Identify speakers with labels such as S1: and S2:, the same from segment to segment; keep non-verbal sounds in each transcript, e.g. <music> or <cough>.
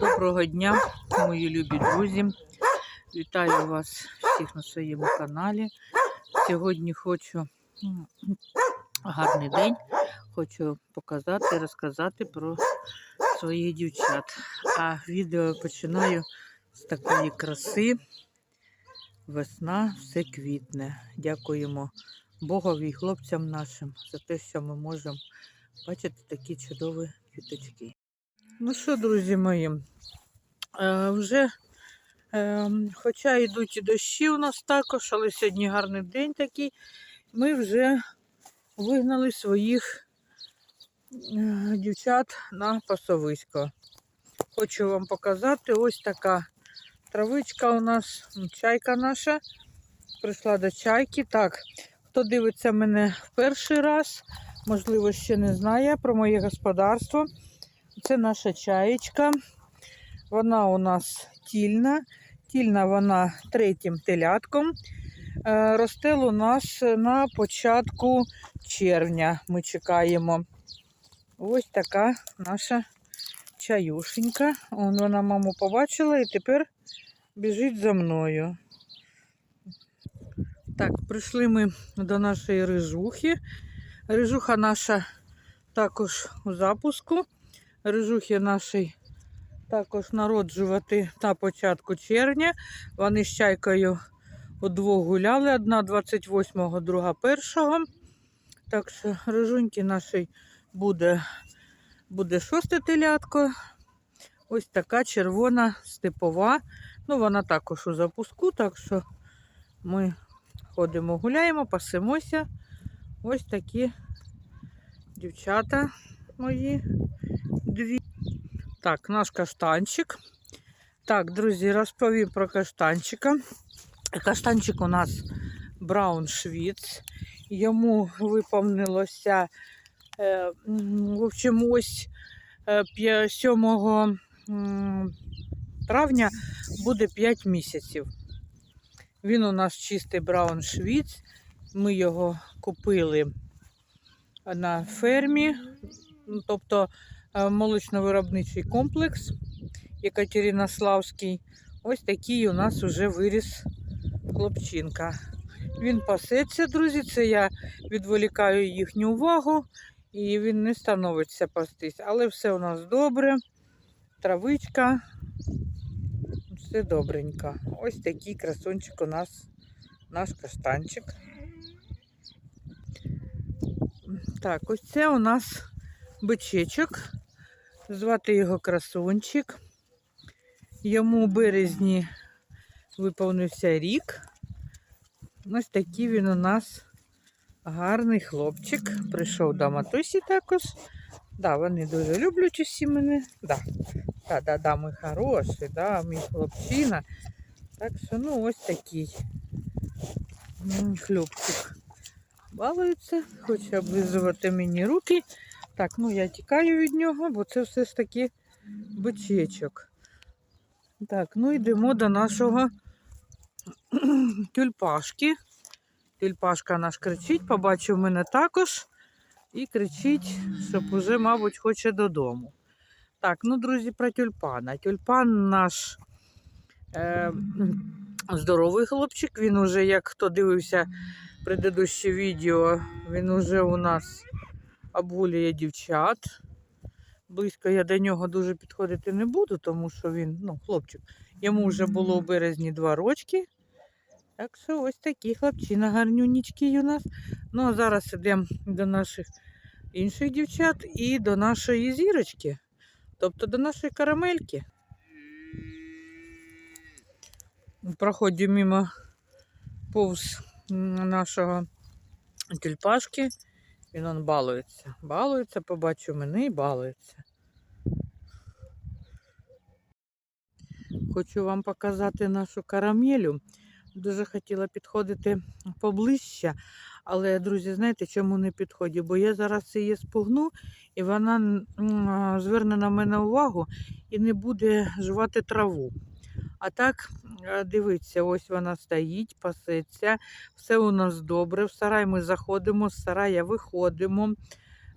S1: Доброго дня, мої любі друзі. Вітаю вас всіх на своєму каналі. Сьогодні хочу гарний день. Хочу показати, розказати про своїх дівчат. А відео починаю з такої краси. Весна все квітне. Дякуємо Богові і хлопцям нашим за те, що ми можемо бачити такі чудові квіточки. Ну що, друзі мої, е, вже, е, хоча йдуть і дощі у нас також, але сьогодні гарний день такий, ми вже вигнали своїх е, дівчат на пасовисько. Хочу вам показати ось така травичка у нас, чайка наша. Прийшла до чайки. Так, хто дивиться мене в перший раз, можливо, ще не знає про моє господарство. Це наша чаєчка. Вона у нас тільна. Тільна вона третім телятком. Е, Росте у нас на початку червня. Ми чекаємо. Ось така наша чаюшенька. Он вона маму побачила і тепер біжить за мною. Так, прийшли ми до нашої рижухи. Рижуха наша також у запуску. Рижухи нашій також народжувати на початку червня. Вони з чайкою удвох гуляли. Одна 28-го, друга 1-го. Так що рижуньки нашій буде, буде шосте телятко. Ось така червона степова. Ну, вона також у запуску, так що ми ходимо, гуляємо, пасемося. Ось такі дівчата мої дві. Так, наш каштанчик. Так, друзі, розповім про каштанчика. Каштанчик у нас Браун Швіц. Йому виповнилося е, в общем, ось е, 7 травня буде 5 місяців. Він у нас чистий Браун Швіц. Ми його купили на фермі, ну, тобто е, молочно-виробничий комплекс Екатеринославський. Ось такий у нас вже виріс хлопчинка. Він пасеться, друзі, це я відволікаю їхню увагу, і він не становиться пастись. Але все у нас добре. Травичка, все добренько. Ось такий красунчик у нас наш каштанчик. Так, ось це у нас бичечок. Звати його красунчик. Йому у березні виповнився рік. Ось такий він у нас гарний хлопчик. Прийшов до матусі також. Да, вони дуже люблять усі мене. Да. Да, да, да, мій хороший, да, мій хлопчина. Так що, ну, ось такий хлопчик. Балується, хоче облизувати мені руки. Так, ну я тікаю від нього, бо це все ж таки бичечок. Так, ну йдемо до нашого <clears throat> тюльпашки. Тюльпашка наш кричить, побачив мене також і кричить, щоб уже, мабуть, хоче додому. Так, ну, друзі, про тюльпана. Тюльпан наш е, здоровий хлопчик. Він уже, як хто дивився предыдущее відео, він уже у нас обгулює дівчат. Близько я до нього дуже підходити не буду, тому що він, ну, хлопчик, йому вже було у березні два рочки. Так що ось такі хлопчина гарнюнічки у нас. Ну, а зараз йдемо до наших інших дівчат і до нашої зірочки, тобто до нашої карамельки. Проходжу мимо повз нашого тюльпашки. Він он балується. Балується, побачив мене і балується. Хочу вам показати нашу карамелю. Дуже хотіла підходити поближче, але, друзі, знаєте, чому не підходить? Бо я зараз її спугну, і вона зверне на мене увагу і не буде жувати траву. А так, е, дивіться, ось вона стоїть, пасеться, все у нас добре. В сарай ми заходимо, з сарая виходимо,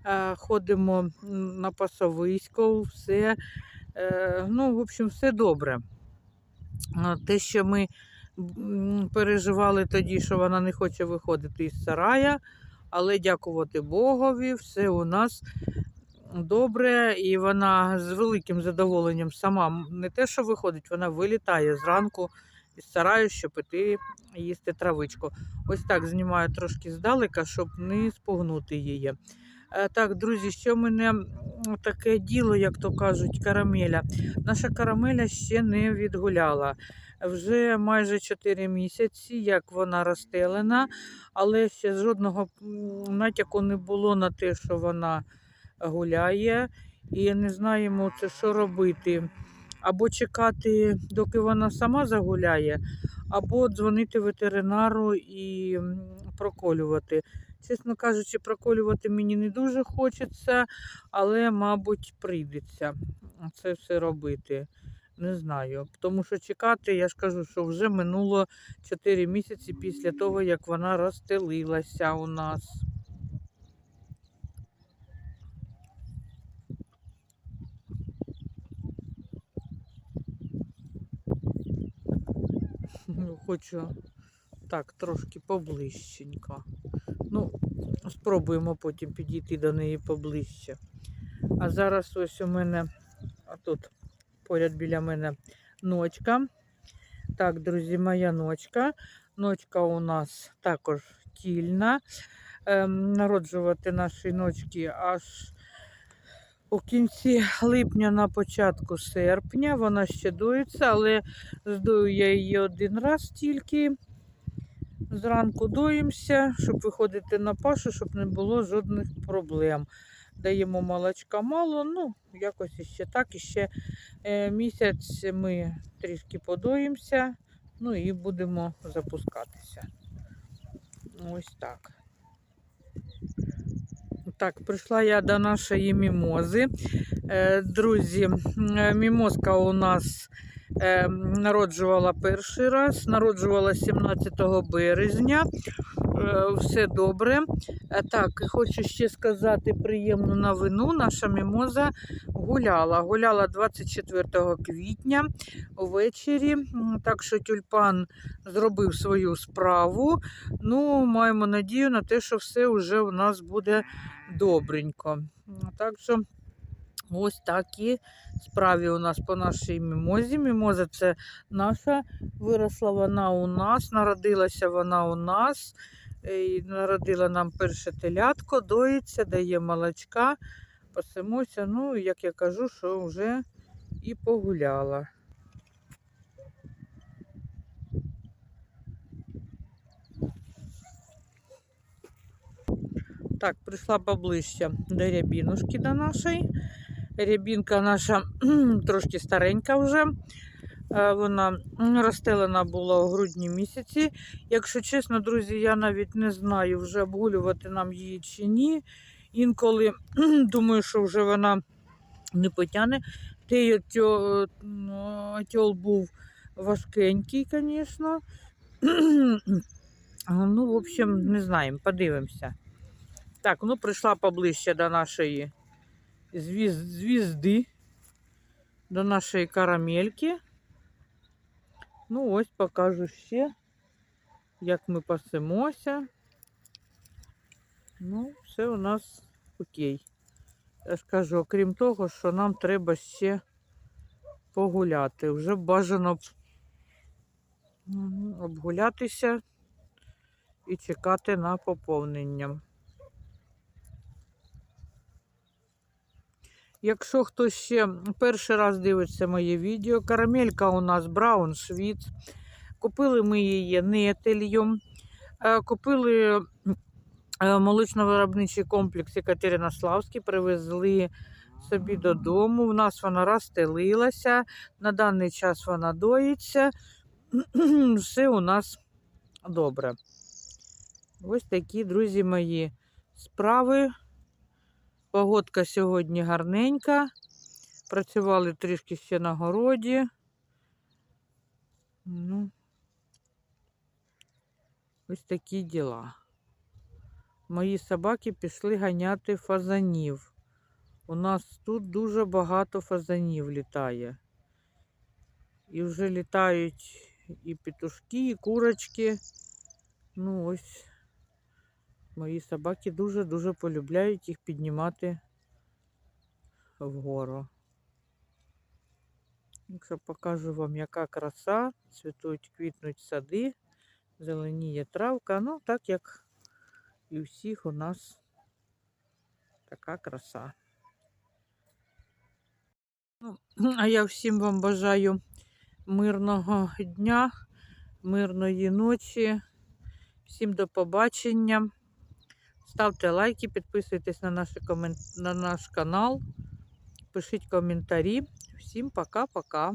S1: е, ходимо на пасовисько, все Е, ну, в общем, все добре. Те, що ми переживали тоді, що вона не хоче виходити із сарая, але дякувати Богові, все у нас добре, і вона з великим задоволенням сама не те, що виходить, вона вилітає зранку із сараю, щоб іти їсти травичку. Ось так знімаю трошки здалека, щоб не спугнути її. Е, Так, друзі, що в мене таке діло, як то кажуть, карамеля. Наша карамеля ще не відгуляла. Вже майже 4 місяці, як вона розстелена, але ще жодного натяку не було на те, що вона гуляє. І не знаємо, це що робити. Або чекати, доки вона сама загуляє, або дзвонити ветеринару і проколювати. Чесно кажучи, проколювати мені не дуже хочеться, але, мабуть, прийдеться це все робити. Не знаю. Тому що чекати, я ж кажу, що вже минуло 4 місяці після того, як вона розстелилася у нас. Хочу так, трошки поближченько. Ну, спробуємо потім підійти до неї поближче. А зараз ось у мене, а тут поряд біля мене ночка. Так, друзі, моя ночка. Ночка у нас також тільна. Ем, народжувати наші ночки аж у кінці липня на початку серпня. Вона ще доїться, але здою я її один раз тільки. Зранку доїмося, щоб виходити на пашу, щоб не було жодних проблем. Даємо молочка мало, ну, якось іще так, іще е, місяць ми трішки подоїмося, ну і будемо запускатися. Ось так. Так, прийшла я до нашої мімози. Е, Друзі, е, мімозка у нас е, народжувала перший раз, народжувала 17 березня. Все добре. Так, хочу ще сказати приємну новину. Наша мімоза гуляла. Гуляла 24 квітня увечері. Так що тюльпан зробив свою справу. Ну, маємо надію на те, що все вже у нас буде добренько. Так що ось такі справи у нас по нашій мімозі. Мімоза це наша, виросла вона у нас, народилася вона у нас. І народила нам перше телятко, доїться, дає молочка, пасемося. Ну, як я кажу, що вже і погуляла. Так, прийшла поближче до рябінушки до нашої. Рябінка наша <clears throat> трошки старенька вже. Е, Вона розстелена була у грудні місяці. Якщо чесно, друзі, я навіть не знаю, вже обгулювати нам її чи ні. Інколи <clears throat> думаю, що вже вона не потягне. Той тьо- ну, тьол був важкенький, звісно. <clears throat> Ну, в общем, не знаємо, подивимося. Так, ну прийшла поближче до нашої звіз- звізди, до нашої карамельки. Ну, ось покажу ще, як ми пасемося. Ну, все у нас окей. Я ж кажу, окрім того, що нам треба ще погуляти. Вже бажано б обгулятися і чекати на поповнення. Якщо хтось ще перший раз дивиться моє відео, карамелька у нас Браун Швіц. Купили ми її нетелью. Е, Купили е, молочно-виробничий комплекс Екатеринославський, привезли собі додому. У нас вона розстелилася. На даний час вона доїться. <clears throat> Все у нас добре. Ось такі, друзі мої, справи. Погодка сьогодні гарненька. Працювали трішки ще на городі. Ну, ось такі діла. Мої собаки пішли ганяти фазанів. У нас тут дуже багато фазанів літає. І вже літають і петушки, і курочки. Ну ось мої собаки дуже-дуже полюбляють їх піднімати вгору. Якщо покажу вам, яка краса, цвітуть, квітнуть сади, зеленіє травка, ну так як і у всіх у нас така краса. Ну, а я всім вам бажаю мирного дня, мирної ночі. Всім до побачення. Ставте лайки, підписуйтесь на, наші комент... на наш канал, пишіть коментарі. Всім пока-пока.